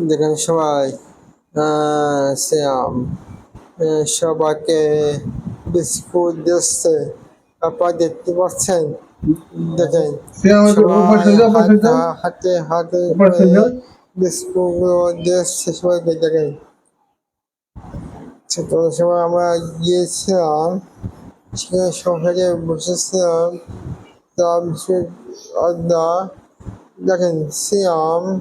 দেখেন সবাই। শ্যাম সবাইকে বিস্কুট দিচ্ছে। আপনারা দেখতে পাচ্ছেন? দেখেন শ্যাম। হাতে- হাতে। বিস্কুট দিচ্ছে সবাইকে দেখেন। ছোট সময় আমরা গিয়েছিলাম। সেখানে সবাইকে বসেছিলাম। তার দেখেন আহ,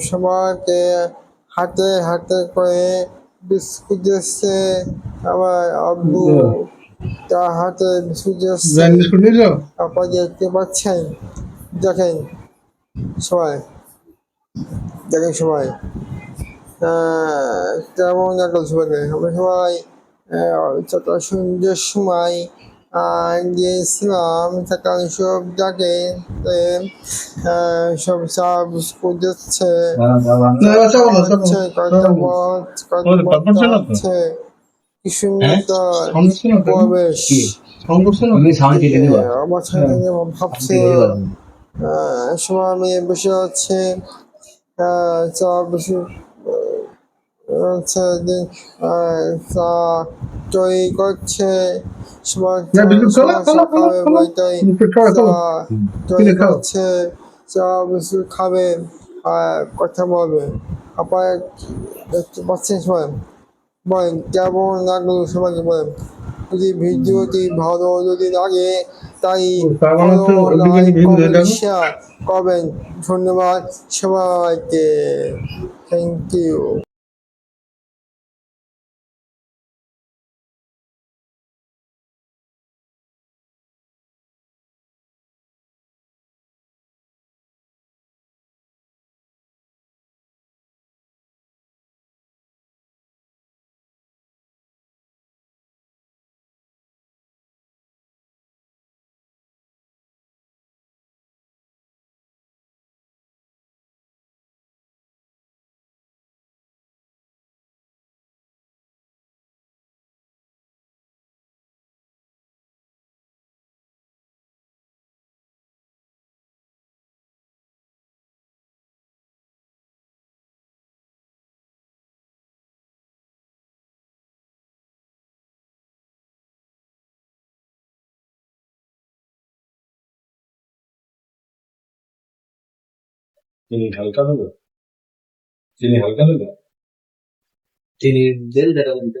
সবাইকে হাতে হাতে করে বিস্কুট দিচ্ছে আমার আব্বু তার হাতে বিস্কুট দিচ্ছে। আপনারা দেখতে পাচ্ছেন? দেখেন সবাই। দেখেন সবাই। আহ, কেমন লাগল সবাইকে? আমরা সবাই চটা সন্ধ্যের সময় সকাল সব ডাকে আহ, সব বলো চা হচ্ছে কি সুন্দর। পরিবেশ। করছে ভাবছে। আমি বসে আছে। আহ, চা বসে হচ্ছে যে, তৈরি করছে। খাবে কথা বলবে আপনার দেখতে পাচ্ছেন সবাই বলেন কেমন লাগল সবাইকে বলেন যদি ভিডিওটি ভালো যদি লাগে তাই share করবেন ধন্যবাদ সবাইকে থ্যাংক ইউ চিনি হালকা হলো? চিনি হালকা হলো? চিনি দেল দেখা দিতে